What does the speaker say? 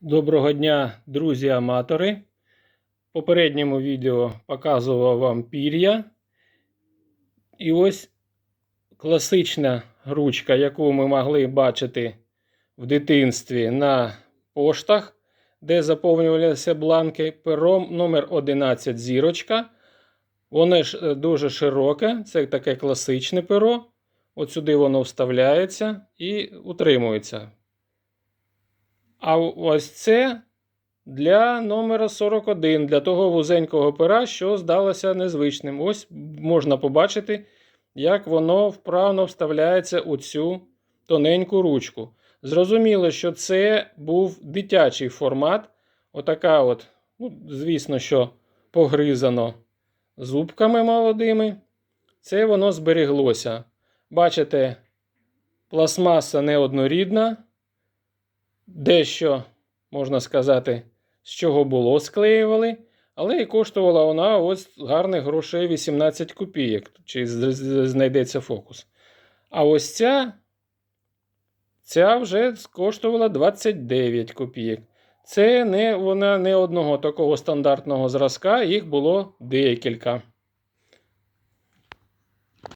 Доброго дня, друзі-аматори. В попередньому відео показував вам пір'я. І ось класична ручка, яку ми могли бачити в дитинстві на поштах, де заповнювалися бланки пером номер 11 зірочка. Воно ж е, дуже широке, це таке класичне перо. От сюди воно вставляється і утримується. А ось це для номера 41, для того вузенького пера, що здалося незвичним. Ось можна побачити, як воно вправно вставляється у цю тоненьку ручку. Зрозуміло, що це був дитячий формат. Отака от, ну, звісно, що погризано зубками молодими. Це воно збереглося. Бачите, пластмаса неоднорідна. Дещо, можна сказати, з чого було склеювали, але і коштувала вона ось гарних грошей 18 копійок, чи знайдеться фокус. А ось ця, ця вже коштувала 29 копійок. Це не вона не одного такого стандартного зразка, їх було декілька.